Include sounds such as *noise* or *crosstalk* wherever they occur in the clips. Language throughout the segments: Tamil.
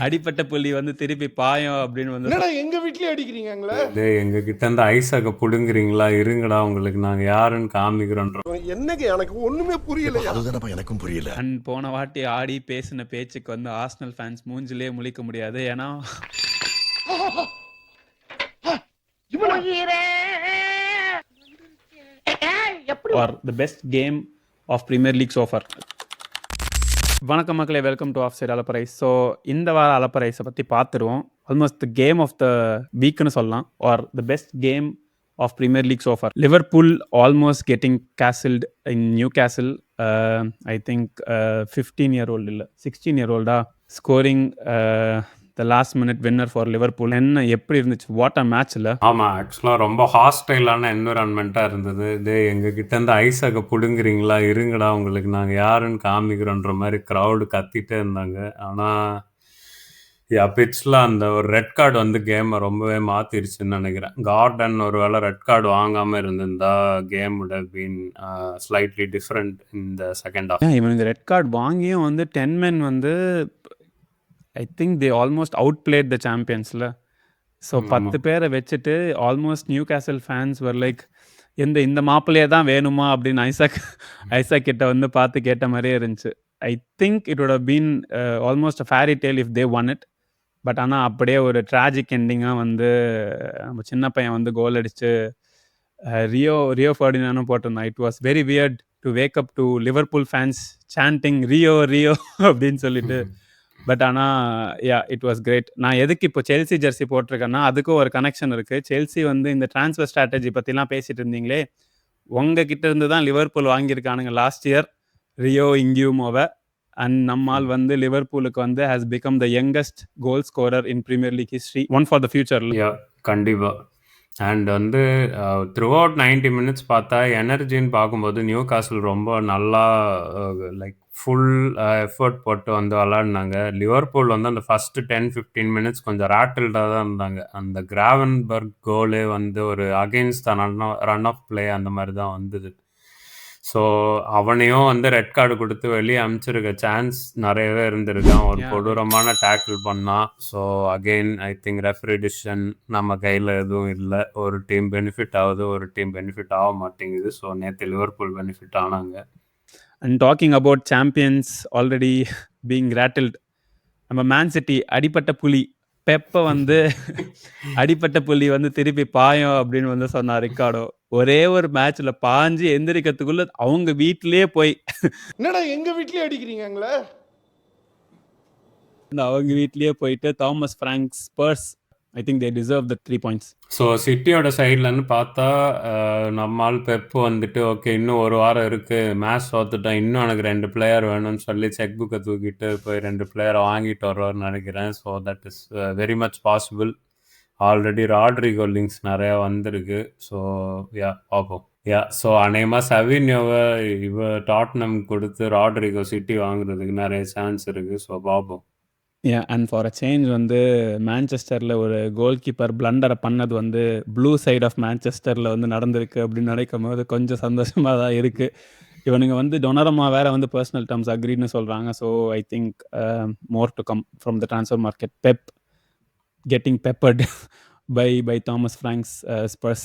அடிப்பட்ட புள்ளி வந்து திருப்பி பாயும் அப்படின்னு வந்து என்னடா எங்க வீட்லயே அடிக்கிறீங்க எங்களை டேய் எங்க கிட்ட இருந்து ஐஸாக புடுங்குறீங்களா? இருங்கடா உங்களுக்கு நாங்க யாருன்னு காமிக்கிறோன்ற என்னங்க எனக்கு ஒண்ணுமே அதுதானப்பா எனக்கும் புரியல. அண்ட் போன வாட்டி ஆடி பேசின பேச்சுக்கு வந்து ஆர்சனல் ஃபேன்ஸ் மூஞ்சிலே முழிக்க முடியாது ஏன்னா are the best game of Premier League so far வணக்கம் மக்களே வெல்கம் டு ஆஃப் சைட் அலப்பரைஸ் ஸோ இந்த வார அலப்பரைஸை பற்றி பார்த்துருவோம். Almost the game of the வீக்னு சொல்லலாம். Are the best game of Premier League so far Liverpool almost getting castled in Newcastle I think fifteen year old இல்லை sixteen year ஓல்டா scoring the last minute winner for Liverpool என்ன எப்படி இருந்துச்சு? வாட் அ மேட்ச் இல்லை ஆமா ஆக்சுவலா ரொம்ப ஹாஸ்டைலான என்விரான்மெண்ட்டா இருந்தது. டேய் எங்க கிட்ட இருந்து ஐஸாக புடுங்குறீங்களா? இருங்கடா உங்களுக்கு நாங்க யாருன்னு காமிக்கிறோன்ற மாதிரி க்ரௌடு கத்திட்டே இருந்தாங்க. ஆனா யா பிட்ச்ல அந்த ஒரு ரெட் கார்டு வந்து கேமை ரொம்பவே மாத்திருச்சுன்னு நினைக்கிறேன். கார்டன் ஒரு வேளை ரெட் கார்டு வாங்காம இருந்திருந்தா கேம் been ஸ்லைட்லி டிஃப்ரெண்ட் இந்த செகண்ட் ஹாஃப் ஏன் இவனுக்கு ரெட் கார்டு வாங்கியும் வந்து டென் men வந்து I think they almost outplayed the சாம்பியன்ஸில் so. பத்து பேரை வச்சுட்டு almost Newcastle fans were like எந்த இந்த மாப்பிள்ளையே தான் வேணுமா? அப்படின்னு ஐசாக் ஐசாக் கிட்ட வந்து பார்த்து கேட்ட மாதிரியே இருந்துச்சு. I think it would have been almost fairy tale if they won it but ஆனால் அப்படியே ஒரு ட்ராஜிக் எண்டிங்காக வந்து நம்ம சின்ன பையன் வந்து கோல் அஹ், ரியோ ரியோ ஃபர்டினானும் போட்டிருந்தான். It was very weird to wake up to Liverpool fans chanting Rio Rio அப்படின்னு சொல்லிட்டு. *laughs* பட் ஆனால் யா இட் வாஸ் கிரேட் நான் எதுக்கு இப்போ செல்சி ஜெர்சி போட்டிருக்கேன்னா அதுக்கும் ஒரு கனெக்ஷன் இருக்குது செல்சி வந்து இந்த ட்ரான்ஸ்ஃபர் ஸ்ட்ராட்டஜி பற்றிலாம் பேசிட்டு இருந்தீங்களே உங்கள் கிட்ட இருந்து தான் லிவர்பூல் வாங்கியிருக்கானுங்க லாஸ்ட் இயர் ரியோ இங்கியூமோவை அண்ட் நம்மால் வந்து லிவர்பூலுக்கு வந்து has become the youngest goal scorer in Premier League history one for the future yeah கண்டிப்பா. அண்ட் வந்து த்ரூ அவுட் நைன்டி மினிட்ஸ் பார்த்தா எனர்ஜின்னு பார்க்கும்போது நியூ காசில் ரொம்ப நல்லா uh, லைக் ஃபுல் எஃபர்ட் போட்டு வந்து விளாடினாங்க. லிவர்பூல் வந்து அந்த ஃபர்ஸ்ட் டென் ஃபிஃப்டீன் மினிட்ஸ் கொஞ்சம் ரேட்டில்டாக தான் இருந்தாங்க. அந்த கிராவன்பர்க் கோலே வந்து ஒரு against run run of play அந்த மாதிரி தான் வந்தது. ஸோ அவனையும் வந்து ரெட் கார்டு கொடுத்து வெளியே அனுப்பிச்சிருக்க சான்ஸ் நிறையவே இருந்திருக்கான் ஒரு. கொடூரமான டேக்கிள் பண்ணான் so again I think referee decision நம்ம கையில் எதுவும் இல்லை. ஒரு டீம் பெனிஃபிட் ஆகுது ஒரு டீம் பெனிஃபிட் ஆக மாட்டேங்குது. ஸோ நேற்று லிவர்பூல் பெனிஃபிட் ஆனாங்க. And talking about champions already being rattled நம்ம மேன் சிட்டி அடிப்பட்ட புலி பெப்ப வந்து *laughs* அடிப்பட்ட புலி வந்து திருப்பி பாயும் அப்படின்னு வந்து சொன்னார் ரிக்கார்டோ ஒரே ஒரு மேட்ச்ல பாஞ்சு எந்திரிக்கிறதுக்குள்ள அவங்க வீட்டிலேயே போய் என்னடா எங்க வீட்லயே அடிக்கிறீங்க எங்களை? இந்த அவங்க வீட்லயே போயிட்டு Thomas Frank's Spurs I think they deserve the three points so சிட்டியோட சைட்லன்னு பார்த்தா நம்மால் பெப்பு வந்துட்டு ஓகே இன்னும் ஒரு வாரம் இருக்கு. மேட்ச் தோத்துட்டோம் இன்னும் எனக்கு ரெண்டு பிளேயர் வேணும்னு சொல்லி செக் புக்கை தூக்கிட்டு போய் ரெண்டு பிளேயரை வாங்கிட்டு வருவார்னு நினைக்கிறேன். So that is very much possible already Rodrygo links நிறையா வந்திருக்கு. ஸோ யா பார்ப்போம். யா ஸோ அநேகமாக சவின்யோவை இவ டாட்னம் கொடுத்து ராட்ரிகோ சிட்டி வாங்குறதுக்கு நிறைய சான்ஸ் இருக்குது ஸோ பார்ப்போம். அண்ட் ஃபார் அ சேஞ்ச் வந்து மேன்செஸ்டரில் ஒரு கோல் கீப்பர் பிளண்டரை பண்ணது வந்து ப்ளூ சைட் ஆஃப் மான்செஸ்டரில் வந்து நடந்திருக்கு அப்படின்னு நினைக்கும் போது கொஞ்சம் சந்தோஷமாக தான் இருக்குது இவனுங்க வந்து டொனரமா வேற வந்து பர்சனல் டேர்ம்ஸ் அக்ரின்னு சொல்கிறாங்க so I think more to come from the transfer market Pep getting peppered by by Thomas Frank's Spurs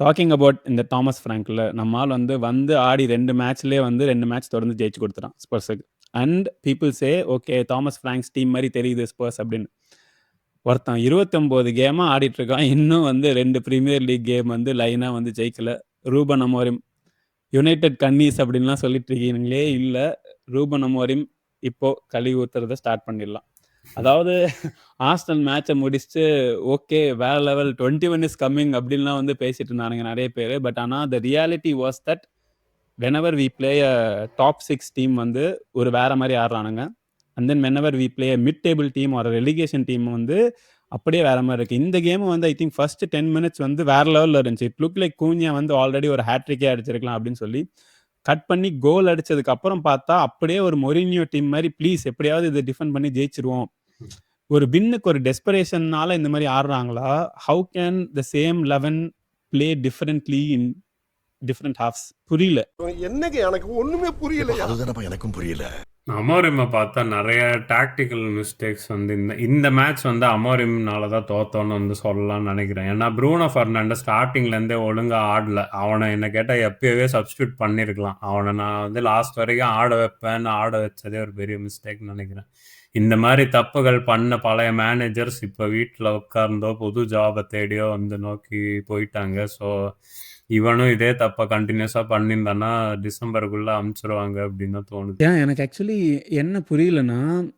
talking about இந்த தாமஸ் ஃப்ராங்கில் நம்மால் வந்து வந்து ஆடி ரெண்டு மேட்ச்லேயே வந்து ரெண்டு மேட்ச் தொடர்ந்து ஜெயிச்சு கொடுத்துறான் ஸ்பர்ஸுக்கு and people say okay Thomas Frank's team மாதிரி தெரியுது ஸ்பர்ஸ் அப்படின்னு. ஒருத்தன் இருபத்தொம்போது கேமாக ஆடிட்டுருக்கான். இன்னும் வந்து ரெண்டு ப்ரீமியர் லீக் கேம் வந்து லைனாக வந்து ஜெயிக்கல. ரூபன் அமோரிம் யுனைடெட் கன்னீஸ் அப்படின்லாம் சொல்லிட்டு இருக்கீங்களே இல்லை ரூபன் அமோரிம் இப்போ கழுவி ஊத்துறத ஸ்டார்ட் பண்ணிடலாம். அதாவது ஹாஸ்டல் மேட்சை முடிச்சுட்டு ஓகே வேற level twenty one is coming அப்படின்லாம் வந்து பேசிட்டு இருந்தானுங்க நிறைய பேர். பட் ஆனால் the reality was that whenever we play a top six team வந்து ஒரு வேற மாதிரி ஆடுறானுங்க. And then whenever we play mid table team ஒரு ரெலிகேஷன் டீம் வந்து அப்படியே வேற மாதிரி இருக்கு. இந்த கேம் வந்து I think first ten minutes வந்து வேற லெவலில் இருந்துச்சு. இட் லுக் லைக் கூஞ்சியா வந்து ஆல்ரெடி ஒரு ஹேட்ரிக்கே அடிச்சிருக்கலாம் அப்படின்னு சொல்லி கட் பண்ணி கோல் அடிச்சதுக்கு அப்புறம் பார்த்தா அப்படியே ஒரு மொரினியோ டீம் மாதிரி ப்ளீஸ் எப்படியாவது இதை டிஃபெண்ட் பண்ணி ஜெயிச்சிருவோம். ஒரு பின்னுக்கு ஒரு டெஸ்பரேஷன்னால இந்த மாதிரி ஆடுறாங்களா? How can the same eleven play differently in different halves புரியல என்னங்க எனக்கு ஒண்ணுமே புரியலையா அதுதானப்பா எனக்கும் புரியல அமோரிம பார்த்தா நெறைய டாக்டிக்கல் மிஸ்டேக்ஸ் வந்து இந்த இந்த மேட்ச் வந்து அமோரிம்னால தான் தோத்தோன்னு வந்து சொல்லலாம்னு நெனைக்கிறேன். ஏன்னா ப்ரூனோ ஃபெர்னாண்டஸ் ஸ்டார்ட்டிங்லேருந்தே ஒழுங்கா ஆடல. அவன என்ன கேட்டா எப்பயவே சப்ஸ்டிட்யூட் பண்ணியிருக்கலாம். அவன நான் வந்து லாஸ்ட் வரைக்கும் ஆட வைப்பேன்னு ஆட வச்சதே ஒரு பெரிய மிஸ்டேக்ன்னு நெனைக்கிறேன். இந்த மாரி தப்புகள் பண்ண பழைய மேனேஜர்ஸ் இப்ப வீட்ல உட்கார்ந்தோ, புது ஜாப தேடியோ வந்து நோக்கி போயிட்டாங்க. ஸோ, இவனும் இதே தப்ப கண்டினியூஸா பண்ணியிருந்தான்னா, டிசம்பருக்குள்ள அனுப்பிச்சுருவாங்க அப்படின்னு தான் தோணுது. ஏன் எனக்கு ஆக்சுவலி என்ன புரியலன்னா,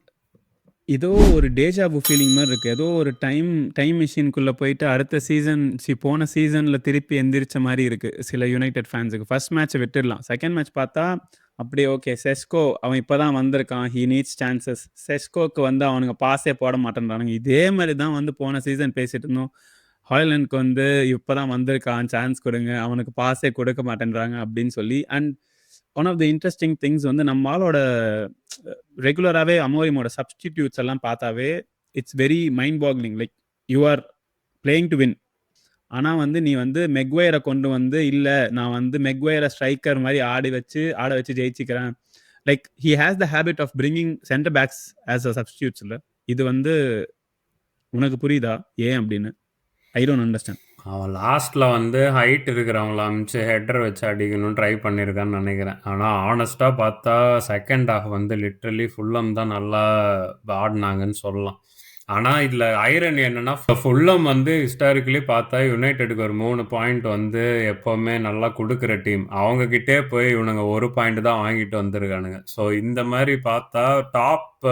ஏதோ ஒரு டேஜாபு ஃபீலிங் மாதிரி இருக்கு. ஏதோ ஒரு டைம் டைம் மெஷின்க்குள்ள போயிட்டு அடுத்த சீசன் சி போன சீசன்ல திருப்பி எந்திரிச்ச மாதிரி இருக்கு. சில யுனைடெட் ஃபேன்ஸுக்கு. ஃபர்ஸ்ட் மேட்ச்சை விட்டுடலாம். செகண்ட் மேட்ச் பார்த்தா, அப்படியே ஓகே. செஸ்கோ அவன் இப்போ தான் வந்திருக்கான். ஹி நீட்ஸ் சான்சஸ் செஸ்கோக்கு வந்து அவனுங்க பாஸே போட மாட்டேன்றானுங்க. இதே மாதிரி தான் வந்து போன சீசன் பேசிட்டு இருந்தோம். ஹாய்லண்ட்க்கு வந்து இப்போ தான் வந்திருக்கான். சான்ஸ் கொடுங்க அவனுக்கு பாஸே கொடுக்க மாட்டேன்றாங்க அப்படின்னு சொல்லி and one of the interesting things வந்து நம்மளோட ரெகுலராகவே அமோரியமோட அமோரிமோட எல்லாம் பார்த்தாவே, it's very mind boggling. Like you are playing to win. ஆனால் வந்து நீ வந்து மெக்வயரை கொண்டு வந்து, இல்லை நான் வந்து மெக்வயரை ஸ்ட்ரைக்கர் மாதிரி ஆடி வச்சு ஆட வச்சு ஜெயிச்சுக்கிறேன். Like he has the habit of bringing centre backs as a சப்ஸ்டியூட்ஸில் இது வந்து உனக்கு புரியுதா? ஏன் அப்படின்னு? I don't understand. அவன் லாஸ்ட்ல வந்து ஹைட் இருக்கிறவங்கள அமிச்சு ஹெட்டர் வச்சு அடிக்கணும்னு ட்ரை பண்ணியிருக்கான்னு நினைக்கிறேன் ஆனால் ஹானஸ்ட்டா பார்த்தா, செகண்ட் ஆஃப் வந்து லிட்ரலி ஃபுல்லம் தான் நல்லா ஆடினாங்கன்னு சொல்லலாம். ஆனா இதுல ஐரன் என்னன்னா, ஃபுல்லம் வந்து ஹிஸ்டாரிக்கலி பார்த்தா யுனைட்டடுக்கு ஒரு மூணு பாயிண்ட் வந்து எப்பவுமே நல்லா கொடுக்குற டீம். அவங்க போய் இவனுங்க ஒரு பாயிண்ட் தான் வாங்கிட்டு வந்திருக்கானுங்க. ஸோ இந்த மாதிரி பார்த்தா, டாப்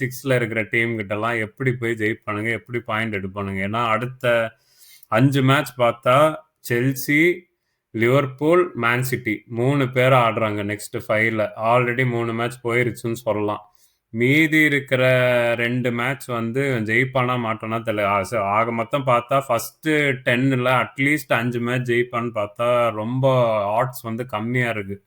சிக்ஸில் இருக்கிற டீம் கிட்டலாம் எப்படி போய் ஜெயிப்பானுங்க? எப்படி பாயிண்ட் எடுப்பானுங்க? ஏன்னா அடுத்த அஞ்சு மேட்ச் பார்த்தா, செல்சி, லிவர்பூல், மேன் சிட்டி மூணு பேர் ஆடுறாங்க நெக்ஸ்ட் ஃபைவ்ல ஆல்ரெடி மூணு மேட்ச் போயிருச்சுன்னு சொல்லலாம். மீதி இருக்கிற ரெண்டு மேட்ச் வந்து ஜெயிப்பானா மாட்டோம்னா தெரியல. ஆசை ஆக மொத்தம் பார்த்தா ஃபஸ்ட்டு டென்னில் அட்லீஸ்ட் அஞ்சு மேட்ச் ஜெயிப்பான்னு பார்த்தா, ரொம்ப ஆட்ஸ் வந்து கம்மியாக இருக்குது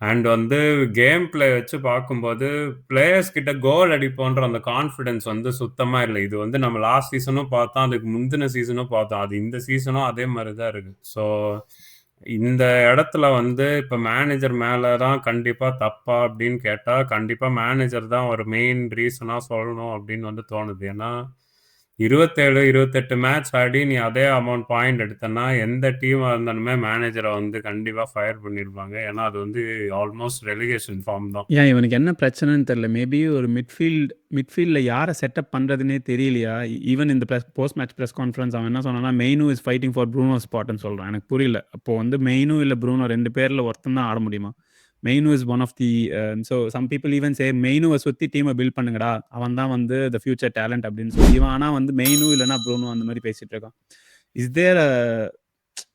அண்ட் வந்து கேம் பிளே வச்சு பார்க்கும்போது, பிளேயர்ஸ் கிட்ட கோல் அடிப்போன்ற அந்த கான்ஃபிடென்ஸ் வந்து சுத்தமாக இல்லை இது வந்து நம்ம லாஸ்ட் சீசனும் பார்த்தோம். அதுக்கு முந்தின சீசனும் பார்த்தோம். அது இந்த சீசனும் அதே மாதிரி தான் இருக்குது ஸோ, இந்த இடத்துல வந்து இப்ப மேனேஜர் மேல தான் கண்டிப்பா தப்பா அப்படின்னு கேட்டா, கண்டிப்பா மேனேஜர் தான் ஒரு மெயின் ரீசனா சொல்லணும் அப்படின்னு வந்து தோணுது. ஏன்னா 27, 28 மேட்ச் ஆடி நீ அதே அமௌண்ட் பாயிண்ட் எடுத்தன்னா, எந்த டீமாக இருந்தாலுமே மேனேஜரை வந்து கண்டிப்பாக ஃபயர் பண்ணியிருப்பாங்க ஏன்னா அது வந்து ஆல்மோஸ்ட் ரெலிகேஷன் ஃபார்ம் தான். ஏன் இவனுக்கு என்ன பிரச்சனைன்னு தெரியல. மேபி ஒரு மிட்ஃபீல்ட் மிட்ஃபீல்டில் யாரை செட்டப் பண்ணுறதுனே தெரியலையா? ஈவன் இந்த press post match press conference அவன் என்ன சொன்னான்னா, Mainoo is fighting for Bruno ஸ்பாட்னு சொல்கிறான் எனக்கு புரியல. அப்போ வந்து மெயினு இல்லை ப்ரூனோ ரெண்டு பேரில் ஒருத்தன் தான் ஆட முடியுமா? Mainoo is one of the so some people even say மெயினுவை சுற்றி டீமை பில்ட் பண்ணுங்கடா. அவன் தான் வந்து த ஃபியூச்சர் டேலண்ட் அப்படின்னு சொல்லி, இவன் ஆனால் வந்து மெயினும் இல்லைனா ப்ரூனும் அந்த மாதிரி பேசிட்டு இருக்கான். Is there a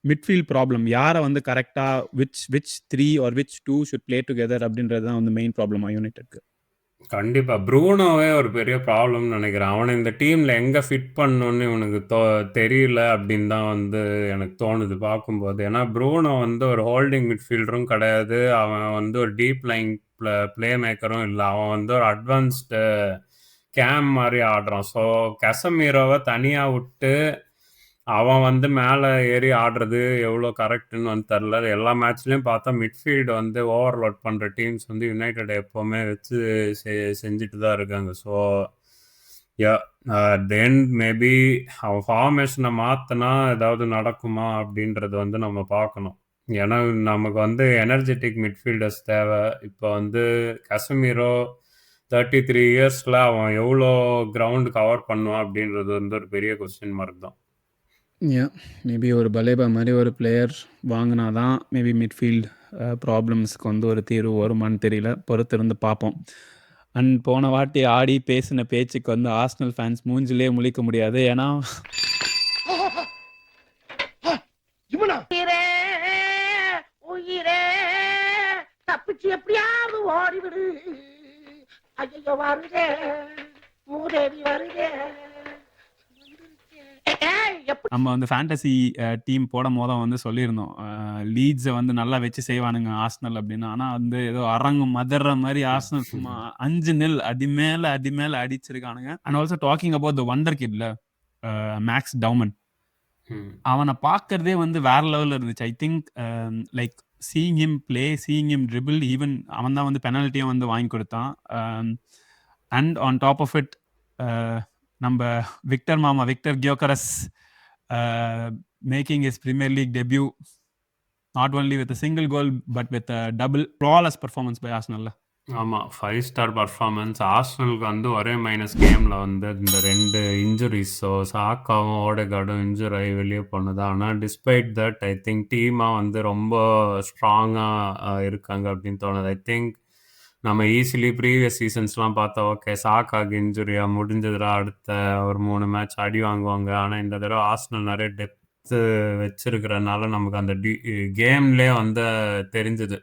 midfield problem? யாரை வந்து கரெக்டாக which which three or which two should play together அப்படின்றது தான் வந்து மெயின் ப்ராப்ளமாக யூனிட் இருக்குது கண்டிப்பா. ப்ரூனோவே ஒரு பெரிய ப்ராப்ளம்னு நெனைக்கிறேன். அவன இந்த டீம்ல எங்க ஃபிட் பண்ணணும்னு இவனுக்கு தொ தெரியல அப்படின்னு தான் வந்து எனக்கு தோணுது பார்க்கும்போது. ஏன்னா ப்ரூனோ வந்து ஒரு ஹோல்டிங் மிட்ஃபீல்டரும் கிடையாது. அவன் வந்து ஒரு டீப் லைன் ப்ள பிளே மேக்கரும் இல்ல. அவன் வந்து ஒரு அட்வான்ஸ்டு கேம் மாரி ஆடுறான். ஸோ கசமீரோவ தனியா விட்டு, அவன் வந்து மேலே ஏறி ஆடுறது எவ்வளோ கரெக்ட்டுன்னு வந்து தெரில எல்லா மேட்ச்லேயும் பார்த்தா மிட்ஃபீல்டு வந்து ஓவர்லோட் பண்ணுற டீம்ஸ் வந்து யுனைடெட் எப்போவுமே வச்சு செ செஞ்சுட்டு தான் இருக்காங்க. ஸோ யா தென் மேபி அவன் ஃபார்மேஷனை மாற்றினா ஏதாவது நடக்குமா அப்படின்றது வந்து நம்ம பார்க்கணும். ஏன்னா நமக்கு வந்து எனர்ஜெட்டிக் மிட்ஃபீல்டர்ஸ் தேவை இப்போ வந்து கசமீரோ 33 இயர்ஸ்ல அவன் எவ்வளோ கிரவுண்ட் கவர் பண்ணுவான் அப்படின்றது வந்து ஒரு பெரிய கொஸ்டின் மார்க் தான். யா மேபி ஒரு பலேபா மாதிரி ஒரு பிளேயர் வாங்கினா தான் மேபி மிட்ஃபீல்ட் ப்ராப்ளம்ஸ்க்கு வந்து ஒரு தீர்வு வருமான்னு தெரியல. பொறுத்திருந்து பார்ப்போம். அண்ட் போன வாட்டி ஆடி பேசின பேச்சுக்கு வந்து ஆர்சனல் ஃபேன்ஸ் மூஞ்சிலே முழிக்க முடியாது. ஏன்னா எப்படியாவது ஓடிவிடு ஐயோ வருதே மூதேவி வருதே நம்ம வந்து ஃபேண்டசி டீம் போடம்போது வந்து சொல்லியிருந்தோம். லீட்ஸ வந்து நல்லா வச்சு செய்வானுங்க ஆர்சனல் அப்படின்னு. ஆனா வந்து ஏதோ அரங்கம் மதர்ற மாரி ஆர்சனல் சும்மா 5-0 அடி மேல அடி மேல அடிச்சிருக்கானுங்க. And also talking about the wonder கிட்ல Max Dowman. அவன பார்க்கறதே வந்து வேற லெவல்ல இருந்துச்சு. I think like seeing him play, seeing him dribble even அவன் தான் வந்து பெனால்ட்டியும் வந்து வாங்கி கொடுத்தான். And on top of it நம்ப விக்டர் மாமா Victor making is Premier League debut not only with single goal but with double flawless performance by ஆர்சனல்ல. ஆமா. 5 ஸ்டார் பர்ஃபார்மன்ஸ் ஆர்சனலுக்கு வந்து ஒரே மைனஸ் கேமில் வந்து இந்த ரெண்டு இன்ஜுரிஸோ சாக்காவும், ஓடகாடும் இன்ஜூர் ஆகி வெளியே போனது. ஆனால் டிஸ்பைட் தட் ஐ திங்க் டீமாக வந்து ரொம்ப ஸ்ட்ராங்காக இருக்காங்க அப்படின்னு தோணுது. ஐ திங்க் நம்ம ஈஸிலி ப்ரீவியஸ் சீசன்ஸ்லாம் பார்த்தா ஓகே சாக்காக்கு இன்ஜுரியா முடிஞ்சதுடா அடுத்த ஒரு மூணு மேட்ச் அடி வாங்குவாங்க. ஆனால் இந்த தடவை ஆர்சனல் நிறைய டெப்த்து வச்சிருக்கிறனால நமக்கு அந்த டி கேம்லேயே வந்து தெரிஞ்சுது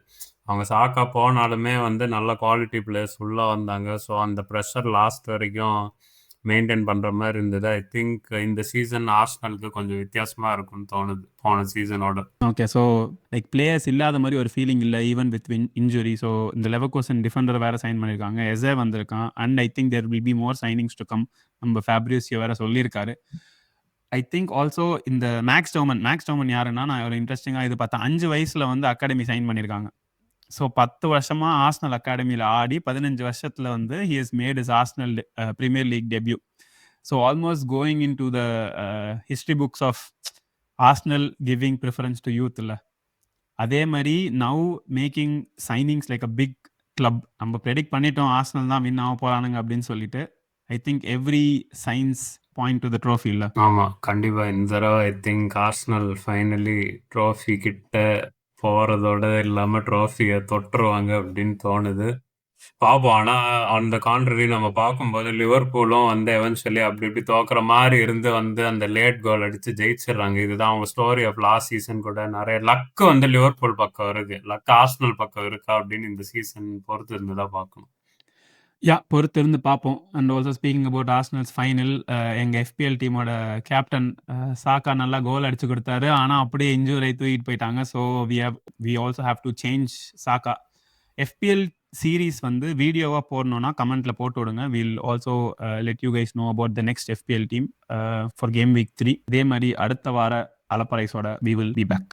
அவங்க சாக்கா போனாலுமே வந்து நல்ல குவாலிட்டி பிளேயர்ஸ் உள்ளே வந்தாங்க. ஸோ அந்த ப்ரெஷர் லாஸ்ட் வரைக்கும் மெயின்டெயின் பண்ற மாதிரி இருந்தது. ஐ திங்க் இந்த சீசன் ஆர்ஸ்னலுக்கு கொஞ்சம் வித்தியாசமா இருக்கும்னு தோணுது. போன சீசனோட. ஓகே. ஸோ லைக் பிளேயர்ஸ் இல்லாத மாதிரி ஒரு ஃபீலிங் இல்லை even with win injury. So இந்த லெவர்கூசன் டிஃபெண்டர் வேற சைன் பண்ணியிருக்காங்க. எஸ்ஏ வந்திருக்கான். And I think there will be more signings to come. நம்ம ஃபேப்ரிசியோ வேற சொல்லியிருக்காரு. ஐ திங்க் ஆல்சோ இந்த மேக்ஸ் டோமன் மேக்ஸ் டோமன் யாருன்னா, நான் ஒரு இன்ட்ரெஸ்டிங்காக இது பார்த்தேன். அஞ்சு வயசில் வந்து அகாடமி சைன் பண்ணியிருக்காங்க. ஸோ 10 வருஷமா ஆஸ்னல் அகாடமியில் ஆடி 15 வருஷத்துல வந்து he is made is Arsenal Premier Premier League debut. So almost going into the history books of Arsenal giving preference to youth இல்லை அதே மாதிரி now making signings like a big club. நம்ம ப்ரெடிக்ட் பண்ணிட்டோம் ஆஸ்னல் தான் வின் ஆக போறானுங்க அப்படின்னு சொல்லிட்டு. I think every signs point to the trophy இல்லை ஆமாம் கண்டிப்பாக இந்த தடவை I think Arsenal finally trophy கிட்ட போறதோட இல்லாம ட்ரோஃபிய தொட்டுருவாங்க அப்படின்னு தோணுது. பாப்போம். ஆனா அந்த கான்ட்ரரி நம்ம பார்க்கும்போது லிவர்பூலும் வந்து எவென்ச்சுவலி அப்படி இப்படி தோக்குற மாதிரி இருந்து வந்து அந்த லேட் கோல் அடிச்சு ஜெயிச்சிடுறாங்க. இதுதான் அவங்க ஸ்டோரி ஆஃப் லாஸ்ட் சீசன் கூட நிறைய லக்கு வந்து லிவர்பூல் பக்கம் இருக்கு. லக் ஆஸ்னல் பக்கம் இருக்கா அப்படின்னு இந்த சீசன் பொறுத்து இருந்து தான் பார்க்கணும். யா பொறுத்து இருந்து பார்ப்போம். And also speaking about Arsenal's final uh எங்க எஃபிஎல் டீமோட கேப்டன் அ சாக்கா நல்லா கோல் அடிச்சு கொடுத்தாரு. ஆனா அப்படியே இன்ஜூர் ஆயி தூக்கிட்டு போயிட்டாங்க. So we have we also have to change Saka. EFL series வந்து வீடியோவா போடணும்னா கமெண்ட்ல போட்டு விடுங்க. Will also uh let you guys know about the next EFL team uh for game week 3. இதே மாரி அடுத்த வார அலப்பரைஸோட வி வில் பி பேக்.